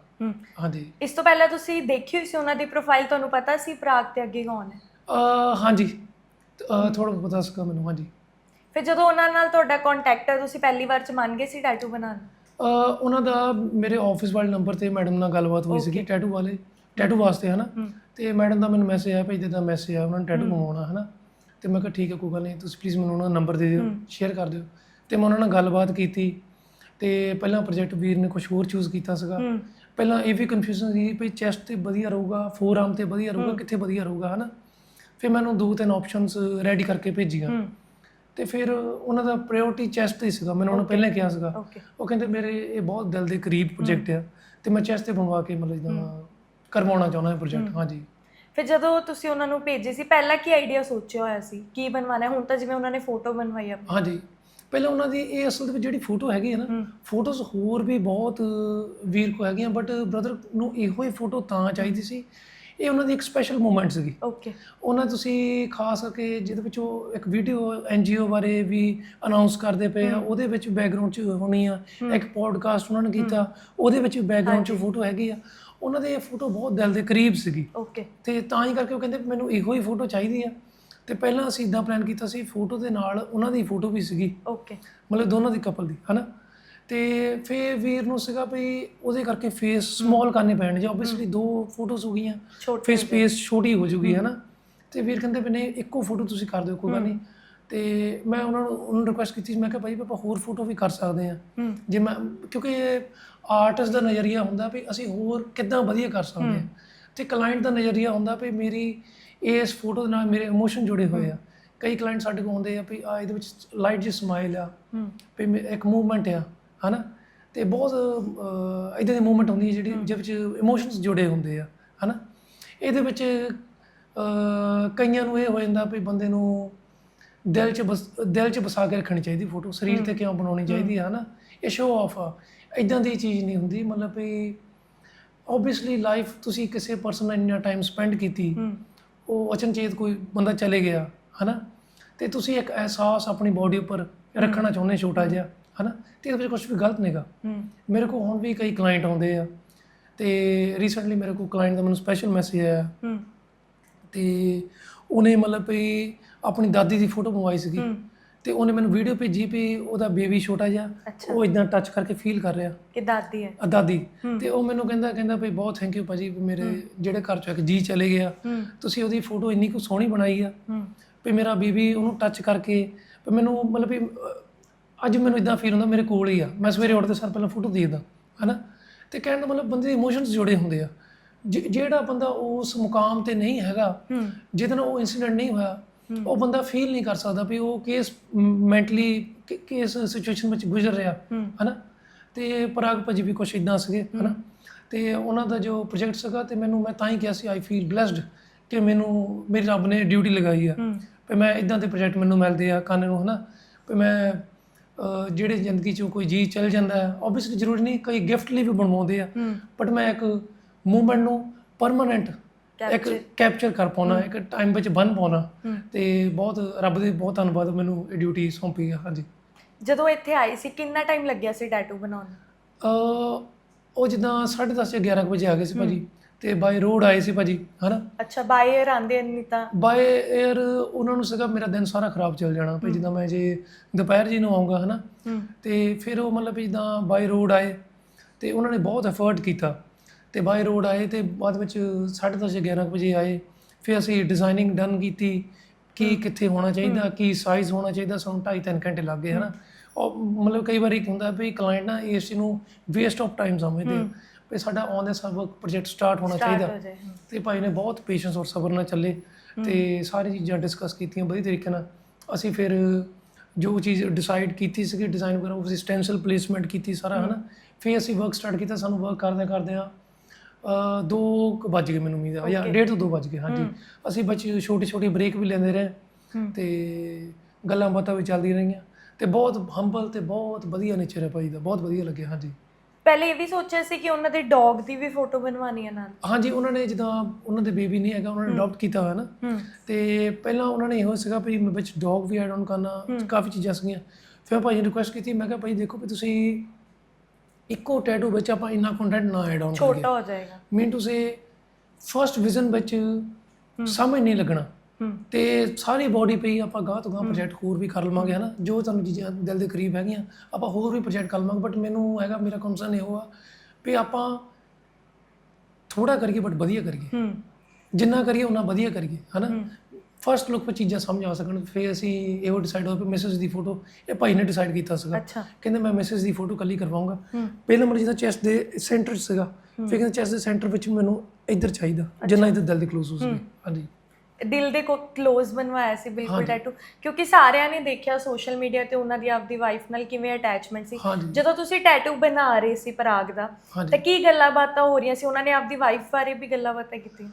ਹਾਂਜੀ। ਇਸ ਤੋਂ ਪਹਿਲਾਂ ਤੁਸੀਂ ਦੇਖੀ ਹੋਈ ਸੀ ਉਹਨਾਂ ਦੀ ਪ੍ਰੋਫਾਈਲ ਤੁਹਾਨੂੰ ਪਤਾ ਸੀ ਪ੍ਰਾਗ ਤੇ ਅੱਗੇ ਕੌਣ ਹੈ? ਅਹ, ਹਾਂਜੀ। ਥੋੜਾ ਪਤਾ ਸੀਗਾ ਮੈਨੂੰ ਹਾਂਜੀ। ਫਿਰ ਜਦੋਂ ਉਹਨਾਂ ਨਾਲ ਤੁਹਾਡਾ ਕੰਟੈਕਟ ਹੈ ਤੁਸੀਂ ਪਹਿਲੀ ਵਾਰ ਚ ਮੰਨ ਗਏ ਸੀ ਟੈਟੂ ਬਣਾਉਣ? ਅਹ ਉਹਨਾਂ ਦਾ ਮੇਰੇ ਆਫਿਸ ਵਾਲੇ ਨੰਬਰ ਤੇ ਮੈਡਮ ਨਾਲ ਗੱਲਬਾਤ ਹੋਈ ਸੀਗੀ ਟੈਟੂ ਵਾਲੇ ਟੈਟੂ ਵਾਸਤੇ ਹਨਾ? ਹੂੰ। ਤੇ ਮੈਡਮ ਦਾ ਮੈਨੂੰ ਮੈਸੇਜ ਆਇਆ ਭਈ ਜਿੱਦਾਂ ਮੈਸੇਜ ਆਇਆ ਉਹਨਾਂ ਨੇ ਟੈਟੂ ਮੰਗਵਾਉਣਾ ਹਨਾ? ਤੇ ਮੈਂ ਕਿਹਾ ਠੀਕ ਹੈ ਕੋਈ ਗੱਲ ਨਹੀਂ ਤੁਸੀਂ ਪਲੀਜ਼ ਮੈਨੂੰ ਉਹਨਾਂ ਦਾ ਨੰਬਰ ਦੇ ਦਿਓ ਸ਼ੇਅਰ ਕਰ ਦਿਓ। ਤੇ ਮੈਂ ਉਹਨਾਂ ਨਾਲ ਗੱਲਬਾਤ ਕੀਤੀ ਤੇ ਪਹਿਲਾਂ ਪ੍ਰੋਜੈਕਟ ਵੀਰ ਨੇ ਕੁਝ ਹੋਰ ਚੂਜ਼ ਕੀਤਾ ਸੀਗਾ। ਹੂੰ। ਪਹਿਲਾਂ ਇਹ ਵੀ ਕਨਫਿਊਜ਼ਨ ਸੀ ਭਈ ਚੈਸਟ ਤੇ ਵਧੀਆ ਰਹੂਗਾ ਫੋਰ ਆਰਮ ਤੇ ਵਧੀਆ ਰਹੂਗਾ ਕਿੱਥੇ ਵਧੀਆ ਰਹੂਗਾ ਹਨਾ? ਫਿਰ ਮੈਨੂੰ ਦੋ ਤਿੰਨ ਆਪਸ਼ਨਸ ਰੈਡੀ ਕਰਕੇ ਭੇਜੀਆਂ। ਹੂੰ। ਤੇ ਫਿਰ ਉਹਨਾਂ ਦਾ ਪ੍ਰਾਇੋਰਟੀ ਚੈਸਟ ਤੇ ਸੀਗਾ। ਮੈਨੂੰ ਉਹਨਾਂ ਪਹਿਲਾਂ ਕਿਹਾ ਸੀਗਾ। ਉਹ ਕਹਿੰਦੇ ਮੇਰੇ ਇਹ ਬਹੁਤ ਦਿਲ ਦੇ ਕਰੀਬ ਪ੍ਰੋਜੈਕਟ ਆ। ਤੇ ਮੈਂ ਚੈਸਟ ਤੇ ਬਣਵਾ ਕੇ ਮਤਲਬ ਜਿੱਦਾਂ ਕਰਵਾਉਣਾ ਚਾਹੁੰਦਾ ਇਹ ਪ੍ਰੋਜੈਕਟ ਹਾਂਜੀ। ਫਿਰ ਜਦੋਂ ਤੁਸੀਂ ਉਹਨਾਂ ਨੂੰ ਭੇਜੇ ਸੀ ਪਹਿਲਾਂ ਕੀ ਆਈਡੀਆ ਸੋਚਿਆ ਹੋਇਆ ਸੀ? ਕੀ ਬਣਵਾਉਣਾ ਹੈ? ਹੁਣ ਤਾਂ ਜਿਵੇਂ ਉਹਨਾਂ ਨੇ ਫੋਟੋ ਬਣਵਾਈ ਆਪਣੀ ਹਾਂਜੀ। ਪਹਿਲਾਂ ਉਹਨਾਂ ਦੀ ਇਹ ਅਸਲ ਦੇ ਵਿੱਚ ਜਿਹੜੀ ਫੋਟੋ ਹੈਗੀ ਹੈ ਨਾ ਹੂੰ ਫੋਟੋਜ਼ ਹੋਰ ਵੀ ਬਹੁਤ ਵੀਰ ਕੋ ਹੈਗੀਆਂ ਬਟ ਬ੍ਰਦਰ ਨੂੰ ਇਹੋ ਹੀ ਫੋਟੋ ਤਾਂ ਚਾਹੀਦੀ ਸੀ ਇਹ ਉਹਨਾਂ ਦੀ ਇੱਕ ਸਪੈਸ਼ਲ ਮੂਮੈਂਟ ਸੀਗੀ। ਓਕੇ ਉਹਨਾਂ ਤੁਸੀਂ ਖਾਸ ਕਰਕੇ ਜਿਹਦੇ ਵਿੱਚ ਉਹ ਇੱਕ ਵੀਡੀਓ ਐਨਜੀਓ ਬਾਰੇ ਵੀ ਅਨਾਉਂਸ ਕਰਦੇ ਪਏ ਆ ਉਹਦੇ ਵਿੱਚ ਬੈਕਗ੍ਰਾਉਂਡ 'ਚ ਹੋਣੀ ਆ ਇੱਕ ਪੋਡਕਾਸਟ ਉਹਨਾਂ ਨੇ ਕੀਤਾ ਉਹਦੇ ਵਿੱਚ ਬੈਕਗ੍ਰਾਉਂਡ 'ਚ ਫੋਟੋ ਹੈਗੀ ਆ। ਉਹਨਾਂ ਦੇ ਇਹ ਫੋਟੋ ਬਹੁਤ ਦਿਲ ਦੇ ਕਰੀਬ ਸੀਗੀ। ਓਕੇ ਤੇ ਤਾਂ ਹੀ ਕਰਕੇ ਉਹ ਕਹਿੰਦੇ ਮੈਨੂੰ ਇਹੋ ਹੀ ਫੋਟੋ ਚਾਹੀਦੀ ਆ। ਤੇ ਪਹਿਲਾਂ ਅਸੀਂ ਇਦਾਂ ਪਲਾਨ ਕੀਤਾ ਸੀ ਫੋਟੋ ਦੇ ਨਾਲ ਉਹਨਾਂ ਦੀ ਫੋਟੋ ਵੀ ਸੀਗੀ। ਓਕੇ ਮਤਲਬ ਦੋਨਾਂ ਦੀ ਕਪਲ ਦੀ ਹਨਾ? ਤੇ ਫੇਰ ਵੀਰ ਨੂੰ ਸੀਗਾ ਵੀ ਉਹਦੇ ਕਰਕੇ ਫੇਸ ਸਮਾਲ ਕਰਨੇ ਪੈਣ ਆਬਵੀਅਸਲੀ ਦੋ ਫੋਟੋਜ਼ ਹੋ ਗਈਆਂ। ਛੋਟੇ ਫੇਸ ਸਪੇਸ ਛੋਟੀ ਹੋ ਜੂਗੀ ਹਨਾ? ਤੇ ਵੀਰ ਕਹਿੰਦੇ ਵੀ ਨਹੀਂ ਇੱਕੋ ਫੋਟੋ ਤੁਸੀਂ ਕਰ ਦਿਓ ਕੋਈ ਗੱਲ ਨਹੀਂ। ਤੇ ਮੈਂ ਉਹਨਾਂ ਨੂੰ ਉਹਨਾਂ ਰਿਕੁਐਸਟ ਕੀਤੀ ਸੀ, ਮੈਂ ਕਿਹਾ ਭਾਈ ਆਪਾਂ ਹੋਰ ਫੋਟੋ ਵੀ ਕਰ ਸਕਦੇ ਆ ਹੂੰ। ਜੇ ਮੈਂ ਕਿਉਂਕਿ ਆਰਟਿਸਟ ਦਾ ਨਜ਼ਰੀਆ ਹੁੰਦਾ ਵੀ ਅਸੀਂ ਹੋਰ ਕਿੱਦਾਂ ਵਧੀਆ ਕਰ ਸਕਦੇ ਆ ਤੇ ਕਲਾਇੰਟ ਦਾ ਨਜ਼ਰੀਆ ਹੁੰਦਾ ਵੀ ਮੇਰੀ ਇਸ ਫੋਟੋ ਦੇ ਨਾਲ ਮੇਰੇ ਇਮੋਸ਼ਨ ਜੁੜੇ ਹੋਏ ਆ। ਕਈ ਕਲਾਇੰਟ ਸਾਡੇ ਕੋਲ ਆਉਂਦੇ ਆ ਵੀ ਆ ਇਹਦੇ ਵਿੱਚ ਲਾਈਟ ਜੀ ਸਮਾਈਲ ਆ। ਹੂੰ। ਵੀ ਮੇ- ਇੱਕ ਮੂਵਮੈਂਟ ਆ। ਹਨਾ? ਤੇ ਬਹੁਤ ਇਦਾਂ ਦੀ ਮੂਵਮੈਂਟ ਹੁੰਦੀ ਹੈ ਜਿਹੜੀ ਜਿਹਦੇ ਵਿੱਚ ਇਮੋਸ਼ਨਸ ਜੁੜੇ ਹੁੰਦੇ ਆ ਹਨਾ? ਇਹਦੇ ਵਿੱਚ ਕਈਆਂ ਨੂੰ ਇਹ ਹੋ ਜਾਂਦਾ ਵੀ ਬੰਦੇ ਨੂੰ ਦਿਲ 'ਚ ਬਸ ਦਿਲ 'ਚ ਵਸਾ ਕੇ ਰੱਖਣੀ ਚਾਹੀਦੀ ਫੋਟੋ ਸਰੀਰ ਤੇ ਕਿਉਂ ਬਣਾਉਣੀ ਚਾਹੀਦੀ ਹੈ ਹਨਾ? ਇਹ ਸ਼ੋਅ ਆਫ ਆ। ਇਦਾਂ ਦੀ ਚੀਜ਼ ਨਹੀਂ ਹੁੰਦੀ ਮਤਲਬ ਵੀ ਆਬਵੀਅਸਲੀ ਲਾਈਫ ਤੁਸੀਂ ਕਿਸੇ ਪਰਸਨ ਨਾਲ ਇੰਨਾ ਟਾਈਮ ਸਪੈਂਡ ਕੀਤੀ ਉਹ ਅਚਨਚੇਤ ਕੋਈ ਬੰਦਾ ਚਲੇ ਗਿਆ ਹਨਾ? ਤੇ ਤੁਸੀਂ ਇੱਕ ਅਹਿਸਾਸ ਆਪਣੀ ਬਾਡੀ ਉੱਪਰ ਰੱਖਣਾ ਚਾਹੁੰਦੇ ਛੋਟਾ ਜਿਹਾ। ਹਨਾ? ਤੇ ਇਹਦੇ ਵਿੱਚ ਕੁਝ ਵੀ ਗਲਤ ਨਹੀਂਗਾ। ਮੇਰੇ ਕੋਲ ਹੁਣ ਵੀ ਕਈ ਕਲਾਇੰਟ ਆਉਂਦੇ ਆ। ਤੇ ਰੀਸੈਂਟਲੀ ਮੇਰੇ ਕੋਲ ਕਲਾਇੰਟ ਦਾ ਮੈਨੂੰ ਸਪੈਸ਼ਲ ਮੈਸੇਜ ਆਇਆ। ਹੂੰ। ਤੇ ਉਹਨੇ ਮਤਲਬ ਵੀ ਆਪਣੀ ਦਾਦੀ ਦੀ ਫੋਟੋ ਮੰਗਵਾਈ ਸੀਗੀ। ਤੇ ਉਹਨੇ ਮੈਨੂੰ ਵੀਡੀਓ ਭੇਜੀ ਵੀ ਉਹਦਾ ਬੇਬੀ ਛੋਟਾ ਜਿਹਾ ਉਹ ਇਦਾਂ ਟੱਚ ਕਰਕੇ ਫੀਲ ਕਰ ਰਿਹਾ। ਕਿ ਦਾਦੀ ਹੈ। ਆ ਦਾਦੀ। ਤੇ ਉਹ ਮੈਨੂੰ ਕਹਿੰਦਾ ਕਹਿੰਦਾ ਵੀ ਬਹੁਤ ਥੈਂਕ ਯੂ ਭਾਜੀ ਮੇਰੇ ਜਿਹੜੇ ਘਰ ਚੋਂ ਇੱਕ ਜੀ ਚਲੇ ਗਿਆ। ਤੁਸੀਂ ਉਹਦੀ ਫੋਟੋ ਇੰਨੀ ਕੁ ਸੋਹਣੀ ਬਣਾਈ ਆ। ਵੀ ਮੇਰਾ ਬੀਬੀ ਉਹਨੂੰ ਟੱਚ ਕਰਕੇ ਮੈਨੂੰ ਮਤਲਬ ਵੀ ਅੱਜ ਮੈਨੂੰ ਇਦਾਂ ਫੀਲ ਹੁੰਦਾ ਮੇਰੇ ਕੋਲ ਹੀ ਆ। ਮੈਂ ਸਵੇਰੇ ਉੱਠਦੇ ਸਾਰ ਪਹਿਲਾਂ ਫੋਟੋ ਦੇਖਦਾ ਹਨਾ? ਤੇ ਕਹਿਣ ਦਾ ਮਤਲਬ ਬੰਦੇ ਦੇ ਇਮੋਸ਼ਨਸ ਜੁੜੇ ਹੁੰਦੇ ਆ। ਜਿ- ਜਿਹੜਾ ਬੰਦਾ ਉਸ ਮੁਕਾਮ ਤੇ ਨਹੀਂ ਹੈਗਾ ਜਿਹਦੇ ਨਾਲ ਉਹ ਇਨਸੀਡੈਂਟ ਨਹੀਂ ਹੋਇਆ ਉਹ ਬੰਦਾ ਫੀਲ ਨਹੀਂ ਕਰ ਸਕਦਾ ਵੀ ਉਹ ਕਿਸ ਮੈਂਟਲੀ ਕਿਸ ਸਿਚੁਏਸ਼ਨ ਵਿੱਚ ਗੁਜ਼ਰ ਰਿਹਾ ਹਨਾ? ਤੇ ਪਰਾਗ ਭਾਜੀ ਵੀ ਕੁਛ ਇਦਾਂ ਸੀਗੇ ਹਨਾ? ਤੇ ਉਹਨਾਂ ਦਾ ਜੋ ਪ੍ਰੋਜੈਕਟ ਸੀਗਾ ਤੇ ਮੈਨੂੰ ਮੈਂ ਤਾਂ ਹੀ ਕਿਹਾ ਸੀ ਆਈ ਫੀਲ ਬlesed ਕਿ ਮੈਨੂੰ ਮੇਰੀ ਰੱਬ ਨੇ ਡਿਊਟੀ ਲਗਾਈ ਆ। ਵੀ ਮੈਂ ਇਦਾਂ ਦੇ ਪ੍ਰੋਜੈਕਟ ਮੈਨੂੰ ਮਿਲਦੇ ਆ ਕੰਨ ਨੂੰ ਹਨਾ? ਵੀ ਮੈਂ ਜਿਹੜੇ ਜ਼ਿੰਦਗੀ 'ਚ ਕੋਈ ਜੀ ਚੱਲ ਜਾਂਦਾ ਹੈ ਆਬਵੀਅਸਲੀ ਜ਼ਰੂਰੀ ਨਹੀਂ ਕਈ ਗਿਫਟ ਲਈ ਵੀ ਬਣਵਾਉਂਦੇ ਆ। ਬਟ ਮੈਂ ਇੱਕ ਮੂਵਮੈਂਟ ਨੂੰ ਪਰਮਨੈਂਟ ਇੱਕ. ਕੈਪਚਰ ਕਰ ਪਾਉਣਾ ਇੱਕ ਟਾਈਮ ਵਿੱਚ ਬੰਨ ਪਾਉਣਾ। ਤੇ ਬਹੁਤ ਰੱਬ ਦੇ ਬਹੁਤ ਧੰਨਵਾਦ ਮੈਨੂੰ ਇਹ ਡਿਊਟੀ ਸੌਂਪੀ ਆ ਹਾਂਜੀ। ਜਦੋਂ ਇੱਥੇ ਆਈ ਸੀ ਕਿੰਨਾ ਟਾਈਮ ਲੱਗਿਆ ਸੀ ਟੈਟੂ ਬਣਾਉਣ? ਅ ਉਹ ਜਿੱਦਾਂ 10:30 ਜਾਂ 11 ਕੁ ਵਜੇ ਆ ਗਏ ਸੀ ਭਾਜੀ। ਤੇ ਬਾਈ ਰੋਡ ਆਏ ਸੀ ਭਾਜੀ ਹਨਾ? ਅੱਛਾ ਬਾਈ ਏਅਰ ਆਂਦੇ ਨਹੀਂ ਤਾਂ? ਬਾਈ 에ਅਰ ਉਹਨਾਂ ਨੂੰ ਸੀਗਾ ਮੇਰਾ ਦਿਨ ਸਾਰਾ ਖਰਾਬ ਚੱਲ ਜਾਣਾ ਭਾਈ ਜਿੱਦਾਂ ਮੈਂ ਜੇ ਦੁਪਹਿਰ ਜੀ ਨੂੰ ਆਉਂਗਾ ਹਨਾ? ਤੇ ਫਿਰ ਉਹ ਮਤਲਬ ਜਿੱਦਾਂ ਬਾਈ ਰੋਡ ਆਏ ਤੇ ਉਹਨਾਂ ਨੇ ਬਹੁਤ ਐਫਰਟ ਕੀਤਾ। ਤੇ ਬਾਈ ਰੋਡ ਆਏ ਤੇ ਬਾਅਦ ਵਿੱਚ 10:30 11 ਕੁ ਵਜੇ ਆਏ ਫਿਰ ਅਸੀਂ ਡਿਜ਼ਾਈਨਿੰਗ ਡਨ ਕੀਤੀ ਕੀ ਕਿੱਥੇ ਹੋਣਾ ਚਾਹੀਦਾ ਕੀ ਸਾਈਜ਼ ਹੋਣਾ ਚਾਹੀਦਾ ਸਾਨੂੰ 2.5 3 ਘੰਟੇ ਲੱਗ ਗਏ ਹਨਾ? ਉਹ ਮਤਲਬ ਕਈ ਵਾਰੀ ਹੁੰਦਾ ਵੀ ਕਲਾਇੰਟ ਨਾ ਇਸ ਨੂੰ ਵੇਸਟ ਆਫ ਟਾਈਮ ਸਮਝਦੇ ਆ। ਵੀ ਸਾਡਾ ਔਨ ਦਾ ਸਰਵਰ ਪ੍ਰੋਜੈਕਟ ਸਟਾਰਟ ਹੋਣਾ Start ਚਾਹੀਦਾ। ਹੋ ਜਾਏ। ਤੇ ਭਾਈ ਨੇ ਬਹੁਤ ਪੇਸ਼ੈਂਸ ਔਰ ਸਬਰ ਨਾਲ ਚੱਲੇ ਤੇ ਸਾਰੀ ਚੀਜ਼ਾਂ ਡਿਸਕਸ ਕੀਤੀਆਂ ਵਧੀਆ ਤਰੀਕੇ ਨਾਲ। ਅਸੀਂ ਫਿਰ ਜੋ ਚੀਜ਼ ਡਿਸਾਈਡ ਕੀਤੀ ਸੀਗੀ ਡਿਜ਼ਾਈਨ ਵਗੈਰਾ ਉਹ ਸਟੈਂਸਲ ਪਲੇਸਮੈਂਟ ਕੀਤੀ ਸਾਰਾ ਹਨਾ। ਫਿਰ ਅਸੀਂ ਵਰਕ ਸਟਾਰਟ ਕੀਤਾ ਸਾਨੂੰ ਵਰਕ ਕਰਦੇ ਕਰਦੇ ਆ ਦੋ ਕੁ ਵੱਜ ਗਏ ਮੈਨੂੰ ਉਮੀਦ ਆ ਜਾਂ ਡੇਢ ਤੋਂ ਦੋ ਵੱਜ ਗਏ ਹਾਂਜੀ। ਅਸੀਂ ਬੱਚੇ ਛੋਟੀ ਛੋਟੀ ਬ੍ਰੇਕ ਵੀ ਲੈਂਦੇ ਰਹੇ ਹਮ। ਤੇ ਗੱਲਾਂ ਬਾਤਾਂ ਵੀ ਚੱਲਦੀਆਂ ਰਹੀਆਂ ਤੇ ਬਹੁਤ ਹੰਬਲ ਤੇ ਬਹੁਤ ਵਧੀਆ ਨੇਚਰ ਹੈ ਭਾਈ ਦਾ ਬਹੁਤ ਵਧੀਆ ਲੱਗਿਆ ਹਾਂਜੀ। ਪਹਿਲੇ ਇਹ ਵੀ ਸੋਚਿਆ ਸੀ ਕਿ ਉਹਨਾਂ ਦੇ ਡੌਗ ਦੀ ਵੀ ਫੋਟੋ ਬਣਵਾਉਣੀ ਹੈ ਨਾਲ। ਹਾਂਜੀ ਉਹਨਾਂ ਨੇ ਜਿੱਦਾਂ ਉਹਨਾਂ ਦੇ ਬੇਬੀ ਨਹੀਂ ਹੈਗਾ ਉਹਨਾਂ ਨੇ ਅਡਾਪਟ ਕੀਤਾ ਹੋਇਆ ਨਾ। ਹੂੰ। ਤੇ ਪਹਿਲਾਂ ਉਹਨਾਂ ਨੇ ਇਹੋ ਸੀਗਾ ਵੀ ਮੈਂ ਵਿੱਚ ਡੌਗ ਵੀ ਐਡ ਆਨ ਕਰਨਾ ਕਾਫੀ ਚੀਜ਼ਾਂ ਸੀਗੀਆਂ। ਫਿਰ ਭਾਈ ਨੇ ਰਿਕੁਐਸਟ ਕੀਤੀ ਮੈਂ ਕਿਹਾ ਭਾਈ ਦੇਖੋ ਵੀ ਤੁਸੀਂ ਇੱਕੋ ਟੈਟੂ ਵਿੱਚ ਆਪਾਂ ਇੰਨਾ ਕੰਟੈਂਟ ਨਾ ਐਡ ਆਨ ਕਰੀਏ। ਛੋਟਾ ਹੋ ਜਾਏਗਾ। Mean to say first vision ਵਿੱਚ ਸਮਝ ਨਹੀਂ ਲੱਗਣਾ। ਤੇ ਸਾਰੀ ਬਾਡੀ ਪਈ ਆਪਾਂ ਗਾਹ ਤੋਂ ਗਾਹ ਪ੍ਰੋਜੈਕਟ ਹੋਰ ਵੀ ਕਰ ਲਵਾਂਗੇ ਹਨਾ। ਜੋ ਤੁਹਾਨੂੰ ਚੀਜ਼ਾਂ ਦਿਲ ਦੇ ਕਰੀਬ ਹੈਗੀਆਂ ਆਪਾਂ ਹੋਰ ਵੀ ਪ੍ਰੋਜੈਕਟ ਕਰ ਲਵਾਂਗੇ ਬਟ ਮੈਨੂੰ ਹੈਗਾ ਮੇਰਾ ਕਨਸਰਨ ਇਹੋ ਆ ਵੀ ਆਪਾਂ ਥੋੜਾ ਕਰੀਏ ਬਟ ਵਧੀਆ ਕਰੀਏ। ਜਿੰਨਾ ਕਰੀਏ ਉਨਾ ਵਧੀਆ ਕਰੀਏ ਹਨਾ। ਫਰਸਟ ਲੁੱਕ 'ਤੇ ਚੀਜ਼ਾਂ ਸਮਝ ਆ ਸਕਣ ਫਿਰ ਅਸੀਂ ਇਹੋ ਡਿਸਾਈਡ ਹੋਇਆ ਵੀ ਮਿਸਿਸ ਦੀ ਫੋਟੋ ਇਹ ਭਾਈ ਨੇ ਡਿਸਾਈਡ ਕੀਤਾ ਸੀਗਾ। ਕਹਿੰਦੇ ਮੈਂ ਮਿਸਿਸ ਦੀ ਫੋਟੋ ਕੱਲੀ ਕਰਵਾਉਂਗਾ। ਪਹਿਲਾ ਨੰਬਰ ਜਿਹਦਾ ਚੈਸਟ ਦੇ ਸੈਂਟਰ 'ਚ ਸੀਗਾ ਫਿਰ ਕਹਿੰਦੇ ਚੈਸਟ ਦੇ ਸੈਂਟਰ ਵਿੱਚ ਮੈਨੂੰ ਇੱਧਰ ਚਾਹੀਦਾ ਜਿੰਨਾ ਇੱਧਰ ਦਿਲ ਦੇ ਕਲੋਜ਼ ਹੋ। ਸਕੇ। ਹਾਂਜੀ। ਦਿਲ ਦੇ ਕੋ ক্লোਜ਼ ਬਣਵਾਇਆ ਸੀ ਬਿਲਕੁਲ। ਟੈਟੂ ਕਿਉਂਕਿ ਸਾਰਿਆਂ ਨੇ ਦੇਖਿਆ ਸੋਸ਼ਲ ਮੀਡੀਆ ਤੇ ਉਹਨਾਂ ਦੀ ਆਪਦੀ ਵਾਈਫ ਨਾਲ ਕਿਵੇਂ ਅਟੈਚਮੈਂਟ ਸੀ। ਜਦੋਂ ਤੁਸੀਂ ਟੈਟੂ ਬਣਾ ਰਹੇ ਸੀ ਪਰਾਗ ਦਾ ਤਾਂ ਕੀ ਗੱਲਾਂ ਬਾਤਾਂ ਹੋ ਰਹੀਆਂ ਸੀ? ਉਹਨਾਂ ਨੇ ਆਪਦੀ ਵਾਈਫ ਬਾਰੇ ਵੀ ਗੱਲਾਂ ਬਾਤਾਂ ਕੀਤੀਆਂ?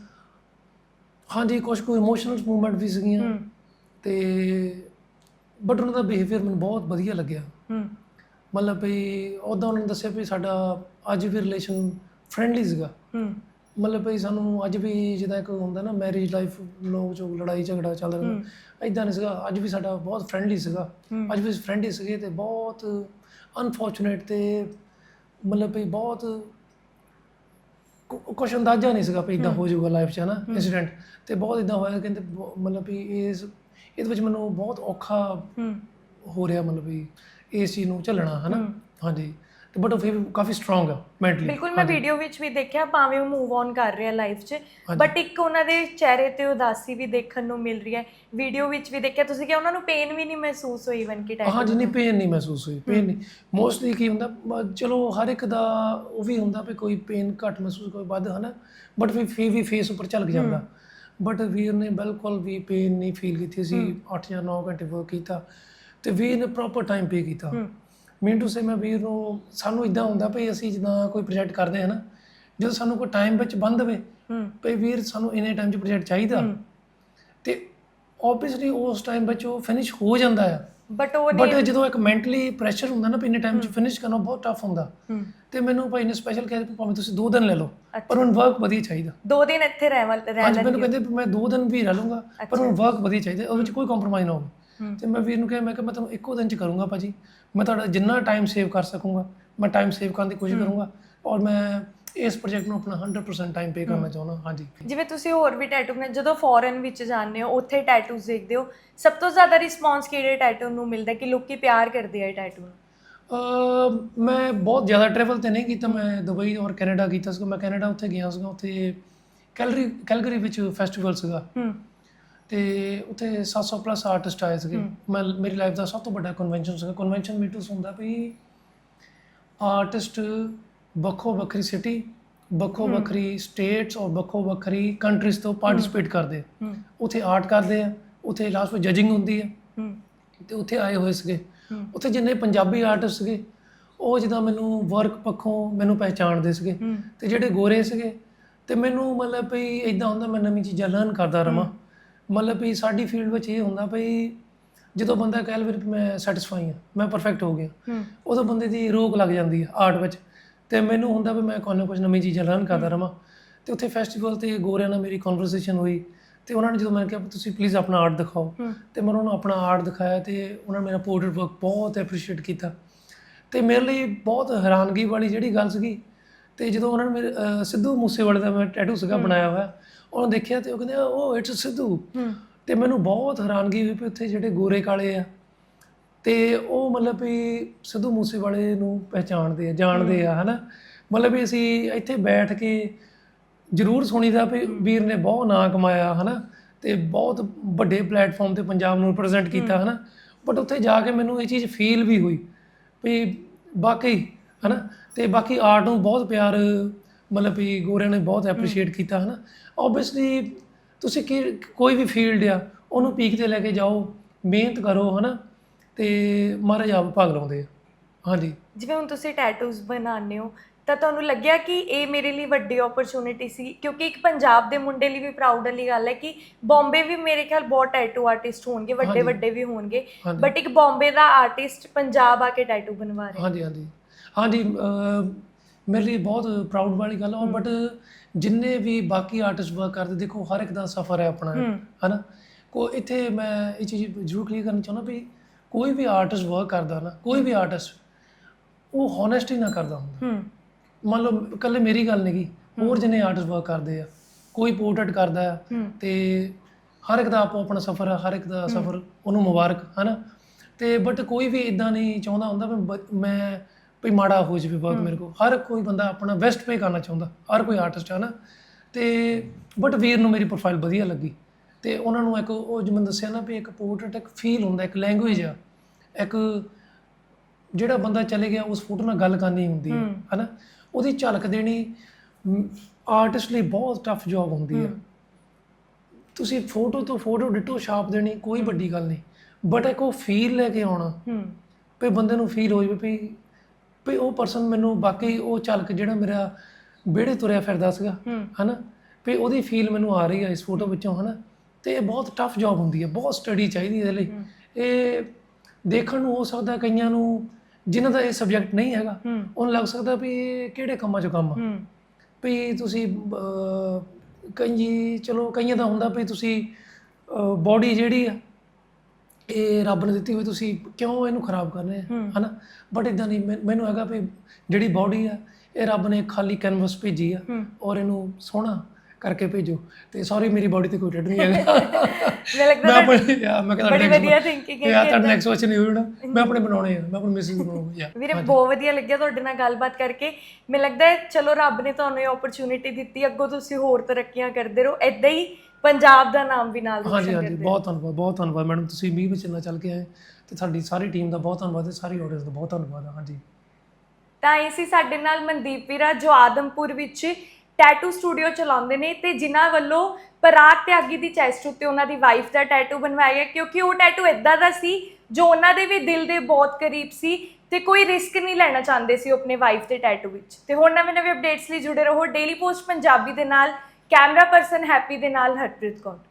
ਹਾਂਜੀ ਕੁਝ ਕੁ ਇਮੋਸ਼ਨਲ ਮੂਵਮੈਂਟ ਵੀ ਸੀਗੀਆਂ। ਤੇ ਬਟ ਉਹਨਾਂ ਦਾ ਬਿਹੇਵੀਅਰ ਮੈਨੂੰ ਬਹੁਤ ਵਧੀਆ ਲੱਗਿਆ। ਮਤਲਬ ਵੀ ਉਦਾਂ ਉਹਨਾਂ ਨੇ ਦੱਸਿਆ ਵੀ ਸਾਡਾ ਅੱਜ ਵੀ ਰਿਲੇਸ਼ਨ ਫ੍ਰੈਂਡਲੀ ਸੀਗਾ। ਹੂੰ। ਮਤਲਬ ਵੀ ਸਾਨੂੰ ਅੱਜ ਵੀ ਜਿੱਦਾਂ ਇੱਕ ਹੁੰਦਾ ਨਾ ਮੈਰਿਜ ਲਾਈਫ ਲੋਕ ਜੋ ਲੜਾਈ ਝਗੜਾ ਚੱਲਦਾ ਰਹਿੰਦਾ ਇਦਾਂ ਨਹੀਂ ਸੀਗਾ ਅੱਜ ਵੀ ਸਾਡਾ ਬਹੁਤ ਫ੍ਰੈਂਡਲੀ ਸੀਗਾ। ਅੱਜ ਵੀ ਫ੍ਰੈਂਡਲੀ ਸੀਗੇ ਤੇ ਬਹੁਤ ਅਨਫੋਰਚੂਨੇਟ ਤੇ ਮਤਲਬ ਵੀ ਬਹੁਤ ਕੁ- ਕੁਛ ਅੰਦਾਜ਼ਾ ਨਹੀਂ ਸੀਗਾ ਵੀ ਇਦਾਂ ਹੋ। ਜਾਊਗਾ ਲਾਈਫ 'ਚ ਹਨਾ ਇਨਸੀਡੈਂਟ ਤੇ ਬਹੁਤ ਇਦਾਂ ਹੋਇਆ ਕਹਿੰਦੇ ਮਤਲਬ ਵੀ ਇਸ ਇਹਦੇ ਵਿੱਚ ਮੈਨੂੰ ਬਹੁਤ ਔਖਾ ਹੂੰ। ਰਿਹਾ ਮਤਲਬ ਵੀ ਇਸ ਚੀਜ਼ ਨੂੰ ਝੱਲਣਾ ਹਨਾ। ਹਾਂਜੀ। ਤੇ ਬਟ ਉਹ ਫਿਰ ਵੀ ਕਾਫੀ ਸਟਰੋਂਗ ਆ ਮੈਂਟਲੀ ਬਿਲਕੁਲ ਮੈਂ ਵੀਡੀਓ ਵਿੱਚ ਵੀ ਦੇਖਿਆ ਭਾਵੇਂ ਉਹ ਮੂਵ ਔਨ ਕਰ ਰਿਹਾ ਲਾਈਫ 'ਚ। ਬਟ ਇੱਕ ਉਹਨਾਂ ਦੇ ਚਿਹਰੇ ਤੇ ਉਦਾਸੀ ਵੀ ਦੇਖਣ ਨੂੰ ਮਿਲ ਰਹੀ ਹੈ। ਵੀਡੀਓ ਵਿੱਚ ਵੀ ਦੇਖਿਆ ਤੁਸੀਂ ਕਿ ਉਹਨਾਂ ਨੂੰ ਪੇਨ ਵੀ ਨਹੀਂ ਮਹਿਸੂਸ ਹੋਈ ਇਵਨ ਕਿ ਹਾਂ ਜਿੰਨੀ ਪੇਨ ਨਹੀਂ ਮਹਿਸੂਸ ਹੋਈ ਪੇਨ ਨਹੀਂ। ਮੋਸਟਲੀ ਕੀ ਹੁੰਦਾ ਬ- ਚਲੋ ਹਰ ਇੱਕ ਦਾ ਉਹ ਵੀ ਹੁੰਦਾ ਵੀ ਕੋਈ ਪੇਨ ਘੱਟ ਮਹਿਸੂਸ ਕੋਈ ਵੱਧ ਹਨਾ? ਬਟ ਵੀ ਫੇ ਵੀ ਫੇਸ ਉੱਪਰ ਝਲਕ ਜਾਂਦਾ। ਬਟ ਵੀਰ ਨੇ ਬਿਲਕੁਲ ਵੀ ਪੇਨ ਨਹੀਂ ਫੀਲ ਕੀਤੀ ਸੀ 8 ਜਾਂ 9 ਘੰਟੇ ਵਰਕ ਕੀਤਾ ਤੇ ਵੀਰ ਨੇ ਪ੍ਰੋਪਰ ਟਾਈਮ ਪੇ ਕੀਤਾ। ਹੂੰ। ਮੀਨ ਟੂ ਸੇ ਮੈਂ ਵੀਰ ਨੂੰ ਸਾਨੂੰ ਇਦਾਂ ਹੁੰਦਾ ਵੀ ਅਸੀਂ ਜਿੱਦਾਂ ਕੋਈ ਪ੍ਰੋਜੈਕਟ ਕਰਦੇ ਹਾਂ ਨਾ ਜਦੋਂ ਸਾਨੂੰ ਕੋਈ ਟਾਈਮ ਵਿੱਚ ਬੰਦ ਹੋਵੇ ਹੂੰ। ਵੀ ਵੀਰ ਸਾਨੂੰ ਇਨੇ ਟਾਈਮ 'ਚ ਪ੍ਰੋਜੈਕਟ ਚਾਹੀਦਾ। ਹੂੰ। ਤੇ ਆਬਵੀਅਸਲੀ ਉਸ ਟਾਈਮ ਵਿੱਚ ਉਹ ਫਿਨਿਸ਼ ਹੋ ਜਾਂਦਾ ਆ। ਬਟ ਉਹ ਬਟ ਜਦੋਂ ਇੱਕ ਮੈਂਟਲੀ ਪ੍ਰੈਸ਼ਰ ਹੁੰਦਾ ਨਾ ਇੰਨੇ ਟਾਈਮ 'ਚ ਫਿਨਿਸ਼ ਕਰਨਾ ਬਹੁਤ ਟਫ ਹੁੰਦਾ। ਹੂੰ। ਤੇ ਮੈਨੂੰ ਭਾਈ ਨੇ ਸਪੈਸ਼ਲ ਕਿਹਾ ਵੀ ਭਾਵੇਂ ਤੁਸੀਂ 2 ਦਿਨ ਲੈ ਲਓ। ਪਰ ਹੁਣ ਵਰਕ ਵਧੀਆ ਚਾਹੀਦਾ। ਦੋ ਦਿਨ ਇੱਥੇ ਰਹਿ ਰਹਿ ਅੱਜ ਮੈਨੂੰ ਕਹਿੰਦੇ ਮੈਂ 2 ਦਿਨ ਵੀ ਰਹਿ ਲੂੰਗਾ ਪਰ ਹੁਣ ਵਰਕ ਵਧੀਆ ਚਾਹੀਦਾ ਉਹਦੇ ਵਿੱਚ ਕੋਈ ਕੰਪਰੋਮਾਈਜ਼ ਨਾ ਹੋਵੇ। ਹੂੰ। ਤੇ ਮੈਂ ਵੀਰ ਨੂੰ ਕਿਹਾ ਮੈਂ ਕਿ ਮੈਂ ਤੁਹਾਨੂੰ ਇੱਕੋ ਦਿਨ 'ਚ ਕਰੂੰਗਾ ਭਾਜੀ। ਮੈਂ ਤੁਹਾਡਾ ਜਿੰਨਾ ਟਾਈਮ ਸੇਵ ਕਰ ਸਕੂੰਗਾ ਮੈਂ ਟਾਈਮ ਸੇਵ ਕਰਨ ਦੀ ਕੋਸ਼ਿਸ਼ ਕਰੂੰਗਾ ਔਰ ਮੈਂ ਇਸ ਪ੍ਰੋਜੈਕਟ ਨੂੰ ਆਪਣਾ 100% ਟਾਈਮ ਪੇ ਕਰਨਾ ਚਾਹੁੰਦਾ ਹਾਂਜੀ। ਜਿਵੇਂ ਤੁਸੀਂ ਹੋਰ ਵੀ ਟੈਟੂ ਨੇ ਜਦੋਂ ਫੋਰਨ ਵਿੱਚ ਜਾਂਦੇ ਹੋ ਉੱਥੇ ਟੈਟੂਜ਼ ਦੇਖਦੇ ਹੋ ਸਭ ਤੋਂ ਜ਼ਿਆਦਾ ਰਿਸਪੌਂਸ ਕਿਹੜੇ ਟੈਟੂ ਨੂੰ ਮਿਲਦਾ ਕਿ ਲੋਕੀ ਪਿਆਰ ਕਰਦੇ ਆ ਟੈਟੂ ਨੂੰ? ਮੈਂ ਬਹੁਤ ਜ਼ਿਆਦਾ ਟਰੈਵਲ ਤੇ ਨਹੀਂ ਕੀਤਾ ਮੈਂ ਦੁਬਈ ਔਰ ਕੈਨੇਡਾ ਕੀਤਾ ਸੀ ਮੈਂ ਕੈਨੇਡਾ ਉੱਥੇ ਗਿਆ ਸੀਗਾ ਉੱਥੇ ਕੈਲਰੀ ਕੈਲਗਰੀ ਵਿੱਚ ਫੈਸਟੀਵਲ ਸੀਗਾ। ਹੂੰ। ਤੇ ਉੱਥੇ 700 ਪਲੱਸ ਆਰਟਿਸਟ ਆਏ ਸੀਗੇ। ਮੈਂ ਮੇਰੀ ਲਾਈਫ ਦਾ ਸਭ ਤੋਂ ਵੱਡਾ ਕਨਵੈਨਸ਼ਨ ਸੀਗਾ। ਕਨਵੈਨਸ਼ਨ ਮੀਟਸ ਹੁੰਦਾ ਵੀ ਆਰਟਿਸਟ ਵੱਖੋ ਵੱਖਰੀ ਸਿਟੀ ਵੱਖੋ ਵੱਖਰੀ ਸਟੇਟਸ ਔਰ ਵੱਖੋ ਵੱਖਰੀ ਕੰਟਰੀਜ਼ ਤੋਂ ਪਾਰਟਿਸਿਪੇਟ ਕਰਦੇ ਉੱਥੇ ਆਰਟ ਕਰਦੇ ਆ। ਉੱਥੇ ਲਾਸਟ ਵਿੱਚ ਜਜਿੰਗ ਹੁੰਦੀ ਹੈ। ਤੇ ਉੱਥੇ ਆਏ ਹੋਏ ਸੀਗੇ। ਉੱਥੇ ਜਿੰਨੇ ਪੰਜਾਬੀ ਆਰਟਿਸਟ ਸੀਗੇ ਉਹ ਜਿੱਦਾਂ ਮੈਨੂੰ ਵਰਕ ਪੱਖੋਂ ਮੈਨੂੰ ਪਹਿਚਾਣਦੇ ਸੀਗੇ। ਤੇ ਜਿਹੜੇ ਗੋਰੇ ਸੀਗੇ ਤੇ ਮੈਨੂੰ ਮਤਲਬ ਵੀ ਇਦਾਂ ਹੁੰਦਾ ਮੈਂ ਨਵੀਂ ਚੀਜ਼ਾਂ ਲਰਨ ਕਰਦਾ ਰਵਾਂ। ਮਤਲਬ ਵੀ ਸਾਡੀ ਫੀਲਡ ਵਿੱਚ ਇਹ ਹੁੰਦਾ ਵੀ ਜਦੋਂ ਬੰਦਾ ਕਹਿ ਲਵੇ ਵੀ ਮੈਂ ਸੈਟੀਸਫਾਈ ਹਾਂ ਮੈਂ ਪਰਫੈਕਟ ਹੋ ਗਿਆ ਉਦੋਂ ਬੰਦੇ ਦੀ ਰੋਕ ਲੱਗ ਜਾਂਦੀ ਹੈ ਆਰਟ ਵਿੱਚ। ਤੇ ਮੈਨੂੰ ਹੁੰਦਾ ਵੀ ਮੈਂ ਕੋਈ ਨਾ ਕੁਝ ਨਵੀਂ ਚੀਜ਼ਾਂ ਲਰਨ ਕਰਦਾ ਰਵਾਂ। ਤੇ ਉੱਥੇ ਫੈਸਟੀਵਲ ਤੇ ਗੋਰਿਆਂ ਨਾਲ ਮੇਰੀ ਕਨਵਰਸੇਸ਼ਨ ਹੋਈ ਤੇ ਉਹਨਾਂ ਨੇ ਜਦੋਂ ਮੈਂ ਕਿਹਾ ਤੁਸੀਂ ਪਲੀਜ਼ ਆਪਣਾ ਆਰਟ ਦਿਖਾਓ ਤੇ ਮੈਂ ਉਹਨਾਂ ਨੂੰ ਆਪਣਾ ਆਰਟ ਦਿਖਾਇਆ ਤੇ ਉਹਨਾਂ ਨੇ ਮੇਰਾ ਪੋਰਟਰੇਟ ਵਰਕ ਬਹੁਤ ਐਪਰੀਸ਼ੀਏਟ ਕੀਤਾ। ਤੇ ਮੇਰੇ ਲਈ ਬਹੁਤ ਹੈਰਾਨਗੀ ਵਾਲੀ ਜਿਹੜੀ ਗੱਲ ਸੀਗੀ ਤੇ ਜਦੋਂ ਉਹਨਾਂ ਨੇ ਮੇਰੇ ਸਿੱਧੂ ਮੂਸੇਵਾਲੇ ਦਾ ਮੈਂ ਟੈਟੂ ਸੀਗਾ ਬਣਾਇਆ ਹੋਇਆ ਉਹਨਾਂ ਨੇ ਦੇਖਿਆ ਤੇ ਉਹ ਕਹਿੰਦੇ ਉਹ ਇਟਸ ਸਿੱਧੂ। ਤੇ ਮੈਨੂੰ ਬਹੁਤ ਹੈਰਾਨਗੀ ਹੋਈ ਵੀ ਉੱਥੇ ਜਿਹੜੇ ਗੋਰੇ ਕਾਲੇ ਆ। ਤੇ ਉਹ ਮਤਲਬ ਵੀ ਸਿੱਧੂ ਮੂਸੇਵਾਲੇ ਨੂੰ ਪਹਿਚਾਣਦੇ ਆ ਜਾਣਦੇ ਆ ਹਨਾ? ਮਤਲਬ ਵੀ ਅਸੀਂ ਇੱਥੇ ਬੈਠ ਕੇ ਜ਼ਰੂਰ ਸੁਣੀਦਾ ਵੀ ਵੀਰ ਨੇ ਬਹੁਤ ਨਾਂ ਕਮਾਇਆ ਹਨਾ? ਤੇ ਬਹੁਤ ਵੱਡੇ ਪਲੇਟਫਾਰਮ ਤੇ ਪੰਜਾਬ ਨੂੰ ਰਿਪਰੈਜ਼ੈਂਟ ਕੀਤਾ ਹਨਾ? ਬਟ ਉੱਥੇ ਜਾ ਕੇ ਮੈਨੂੰ ਇਹ ਚੀਜ਼ ਫੀਲ ਵੀ ਹੋਈ ਵੀ ਵਾਕਈ ਹਨਾ? ਤੇ ਬਾਕੀ ਆਰਟ ਨੂੰ ਬਹੁਤ ਪਿਆਰ ਮਤਲਬ ਵੀ ਗੋਰਿਆਂ ਨੇ ਬਹੁਤ ਐਪਰੀਸ਼ੀਏਟ ਕੀਤਾ ਹਨਾ? ਆਬਵੀਅਸਲੀ ਤੁਸੀਂ ਕਿ ਕੋਈ ਵੀ ਫੀਲਡ ਆ ਉਹਨੂੰ ਪੀਕ ਤੇ ਲੈ ਕੇ ਜਾਓ ਮਿਹਨਤ ਕਰੋ ਹਨਾ? ਤੇ ਮਹਾਰਾਜ ਆਪ ਭਾਗ ਲਾਉਂਦੇ ਆ। ਹਾਂਜੀ। ਜਿਵੇਂ ਹੁਣ ਤੁਸੀਂ ਟੈਟੂਜ਼ ਬਣਾਉਂਦੇ ਹੋ ਤਾਂ ਤੁਹਾਨੂੰ ਲੱਗਿਆ ਕਿ ਇਹ ਮੇਰੇ ਲਈ ਵੱਡੀ ਓਪਰਚੁਨਿਟੀ ਸੀ? ਕਿਉਂਕਿ ਇੱਕ ਪੰਜਾਬ ਦੇ ਮੁੰਡੇ ਲਈ ਵੀ ਪ੍ਰਾਊਡ ਵਾਲੀ ਗੱਲ ਹੈ ਕਿ ਬੰਬੇ ਵੀ ਮੇਰੇ ਖਿਆਲ ਬਹੁਤ ਟੈਟੂ ਆਰਟਿਸਟ ਹੋਣਗੇ ਵੱਡੇ ਵੱਡੇ ਵੀ ਹੋਣਗੇ। ਬਟ ਇੱਕ ਬੰਬੇ ਦਾ ਆਰਟਿਸਟ ਪੰਜਾਬ ਆ ਕੇ ਟੈਟੂ ਬਣਵਾ ਰਿਹਾ। ਹਾਂਜੀ ਹਾਂਜੀ। ਹਾਂਜੀ ਮੇਰੇ ਲਈ ਬਹੁਤ ਪ੍ਰਾਊਡ ਵਾਲੀ ਗੱਲ ਹੈ। ਬਟ ਜਿੰਨੇ ਵੀ ਬਾਕੀ ਆਰਟਿਸਟ ਵਰਕ ਕਰਦੇ ਦੇਖੋ ਹਰ ਇੱਕ ਦਾ ਸਫ਼ਰ ਹੈ ਆਪਣਾ ਹੂੰ। ਹਨਾ? ਕੋ ਇੱਥੇ ਮੈਂ ਇਹ ਚੀਜ਼ ਜ਼ਰੂਰ ਕਲੀਅਰ ਕਰਨੀ ਚਾਹੁੰਦਾ ਵੀ ਕੋਈ ਵੀ ਆਰਟਿਸਟ ਵਰਕ ਕਰਦਾ ਨਾ ਕੋਈ ਵੀ ਆਰਟਿਸਟ ਉਹ ਹੋਨੈਸਟੀ ਨਾ ਕਰਦਾ ਹੁੰਦਾ। ਮੰਨ ਲਓ ਇਕੱਲੇ ਮੇਰੀ ਗੱਲ ਨਹੀਂ ਗੀ ਹੋਰ ਜਿੰਨੇ ਆਰਟਿਸਟ ਵਰਕ ਕਰਦੇ ਆ ਕੋਈ ਪੋਰਟਰੇਟ ਕਰਦਾ ਹੂੰ। ਤੇ ਹਰ ਇੱਕ ਦਾ ਆਪੋ ਆਪਣਾ ਸਫ਼ਰ ਹੈ ਹਰ ਇੱਕ ਦਾ ਸਫ਼ਰ ਉਹਨੂੰ ਮੁਬਾਰਕ ਹਨਾ? ਤੇ ਬਟ ਕੋਈ ਵੀ ਇਦਾਂ ਨਹੀਂ ਚਾਹੁੰਦਾ ਹੁੰਦਾ ਮੈਂ ਵੀ ਮਾੜਾ ਹੋ ਜਾਵੇ ਵਰਕ ਮੇਰੇ ਕੋਲ। ਹਰ ਕੋਈ ਬੰਦਾ ਆਪਣਾ ਬੈਸਟ ਪੇ ਕਰਨਾ ਚਾਹੁੰਦਾ। ਹਰ ਕੋਈ ਆਰਟਿਸਟ ਹੈ ਨਾ। ਤੇ ਬਟ ਵੀਰ ਨੂੰ ਮੇਰੀ ਪ੍ਰੋਫਾਈਲ ਵਧੀਆ ਲੱਗੀ। ਤੇ ਉਹਨਾਂ ਨੂੰ ਇੱਕ ਉਹ ਜਿਵੇਂ ਦੱਸਿਆ ਨਾ ਵੀ ਇੱਕ ਪੋਰਟਰੇਟ ਇੱਕ ਫੀਲ ਹੁੰਦਾ ਇੱਕ ਲੈਂਗੁਏਜ ਆ। ਇੱਕ ਜਿਹੜਾ ਬੰਦਾ ਚਲੇ ਗਿਆ ਉਸ ਫੋਟੋ ਨਾਲ ਗੱਲ ਕਰਨੀ ਹੁੰਦੀ ਹੈ ਹੂੰ। ਹਨਾ? ਉਹਦੀ ਝਲਕ ਦੇਣੀ ਆਰਟਿਸਟ ਲਈ ਬਹੁਤ ਟਫ ਜੌਬ ਹੁੰਦੀ ਹੈ ਤੁਸੀਂ ਫੋਟੋ ਤੋਂ ਫੋਟੋ ਡਿਟੋ ਛਾਪ ਦੇਣੀ ਕੋਈ ਵੱਡੀ ਗੱਲ ਨਹੀਂ। ਬਟ ਇੱਕ ਉਹ ਫੀਲ ਲੈ ਕੇ ਆਉਣਾ। ਹੂੰ ਵੀ ਬੰਦੇ ਨੂੰ ਫੀਲ ਹੋ ਜਾਵੇ ਵੀ ਵੀ ਉਹ ਪਰਸਨ ਮੈਨੂੰ ਬਾਕੀ ਉਹ ਝਲਕ ਜਿਹੜਾ ਮੇਰਾ ਵਿਹੜੇ ਤੁਰਿਆ ਫਿਰਦਾ ਸੀਗਾ ਹਨਾ? ਵੀ ਉਹਦੀ ਫੀਲ ਮੈਨੂੰ ਆ ਰਹੀ ਹੈ ਇਸ ਫੋਟੋ ਵਿੱਚੋਂ ਹਨਾ? ਤੇ ਇਹ ਬਹੁਤ ਟਫ ਜੌਬ ਹੁੰਦੀ ਹੈ ਬਹੁਤ ਸਟੱਡੀ ਚਾਹੀਦੀ ਇਹਦੇ ਲਈ। ਇਹ ਦੇਖਣ ਨੂੰ ਹੋ ਸਕਦਾ ਕਈਆਂ ਨੂੰ ਜਿਨ੍ਹਾਂ ਦਾ ਇਹ ਸਬਜੈਕਟ ਨਹੀਂ ਹੈਗਾ ਉਹਨੂੰ ਲੱਗ ਸਕਦਾ ਵੀ ਇਹ ਕਿਹੜੇ ਕੰਮਾਂ 'ਚ ਕੰਮ ਆ। ਵੀ ਤੁਸੀਂ ਕਈ ਚਲੋ ਕਈਆਂ ਦਾ ਹੁੰਦਾ ਵੀ ਤੁਸੀਂ ਬਾਡੀ ਜਿਹੜੀ ਆ ਇਹ ਰੱਬ ਨੇ ਦਿੱਤੀ ਹੋਈ ਤੁਸੀਂ ਕਿਉਂ ਇਹਨੂੰ ਖਰਾਬ ਕਰ ਰਹੇ ਹੂੰ। ਹਨਾ ਬਟ ਇਦਾਂ ਨਹੀਂ ਮੈਨ- ਮੈਨੂੰ ਹੈਗਾ ਵੀ ਜਿਹੜੀ ਬਾਡੀ ਆ ਇਹ ਰੱਬ ਨੇ ਖਾਲੀ ਕੈਨਵਸ ਭੇਜੀ ਆ। ਔਰ ਇਹਨੂੰ ਸੋਹਣਾ ਕਰਕੇ ਭੇਜੋ। ਤੇ ਸੌਰੀ ਮੇਰੀ ਬਾਡੀ ਤੇ ਕੋਈ ਡੈਡ ਨਹੀਂ ਹੈਗਾ। ਮੈਨੂੰ ਲੱਗਦਾ ਮੈਂ ਆਪਣੇ ਯਾਰ ਮੈਂ ਕਹਿੰਦਾ ਬੜੀ ਵਧੀਆ thinking ਹੈ ਯਾਰ ਤੁਹਾਡਾ ਨੈਕਸਟ ਕੁਐਸਚਨ ਇਹ ਹੋਣਾ। ਮੈਂ ਆਪਣੇ ਬਣਾਉਣੇ ਆ ਮੈਂ ਆਪਣੇ ਮਿਸਿਸ ਬਣਾਉਣੇ ਯਾਰ ਵੀਰੇ ਬਹੁਤ ਵਧੀਆ ਲੱਗਿਆ ਤੁਹਾਡੇ ਨਾਲ ਗੱਲਬਾਤ ਕਰਕੇ। ਮੈਨੂੰ ਲੱਗਦਾ ਹੈ ਚਲੋ ਰੱਬ ਨੇ ਤੁਹਾਨੂੰ ਇਹ ਓਪਰਚ्युनिटी ਦਿੱਤੀ। ਅੱਗੋਂ ਤੁਸੀਂ ਹੋਰ ਤਰੱਕੀਆਂ ਕਰਦੇ ਰੋ ਐਦਾਂ ਹੀ ਪੰਜਾਬ ਦਾ ਨਾਮ ਵੀ ਨਾਲ ਹਾਂਜੀ ਹਾਂਜੀ। ਬਹੁਤ ਧੰਨਵਾਦ ਬਹੁਤ ਧੰਨਵਾਦ। ਮੈਡਮ ਤੁਸੀਂ ਮੀਂਹ ਵਿੱਚ ਇੰਨਾ ਚੱਲ ਕੇ ਆਏ ਤੇ ਸਾਡੀ ਸਾਰੀ ਟੀਮ ਦਾ ਬਹੁਤ ਧੰਨਵਾਦ ਤੇ ਸਾਰੀ ਆਡੀਅנס ਦਾ ਬਹੁਤ ਧੰਨਵਾਦ ਆ, ਹਾਂਜੀ। ਤਾਂ ਇਹ ਸਾਡੇ ਨਾਲ ਮਨਦੀਪ ਵੀਰਾ ਜੋ ਆਦਮਪੁਰ ਵਿੱਚ ਟੈਟੂ ਸਟੂਡੀਓ ਚਲਾਉਂਦੇ ਨੇ ਤੇ ਜਿਨ੍ਹਾਂ ਵੱਲੋਂ ਪਰਾਗ ਤਿਆਗੀ ਦੀ ਚੈਸਟ ਉੱਤੇ ਉਹਨਾਂ ਦੀ ਵਾਈਫ ਦਾ ਟੈਟੂ ਬਣਵਾਇਆ ਗਿਆ, ਕਿਉਂਕਿ ਉਹ ਟੈਟੂ ਇਦਾਂ ਦਾ ਸੀ ਜੋ ਉਹਨਾਂ ਦੇ ਵੀ ਦਿਲ ਦੇ ਬਹੁਤ ਕਰੀਬ ਸੀ ਤੇ ਕੋਈ ਰਿਸਕ ਨਹੀਂ ਲੈਣਾ ਚਾਹੁੰਦੇ ਸੀ ਉਹ ਆਪਣੇ ਵਾਈਫ ਦੇ ਟੈਟੂ ਵਿੱਚ। ਤੇ ਹੁਣ ਨਵੇਂ ਨਵੇਂ ਅਪਡੇਟਸ ਲਈ ਜੁੜੇ ਰਹੋ ਡੇਲੀ ਪੋਸਟ ਪੰਜਾਬੀ ਦੇ ਨਾਲ, ਕੈਮਰਾ ਪਰਸਨ ਹੈਪੀ ਦੇ ਨਾਲ, ਹਰਪ੍ਰੀਤ ਕੌਰ।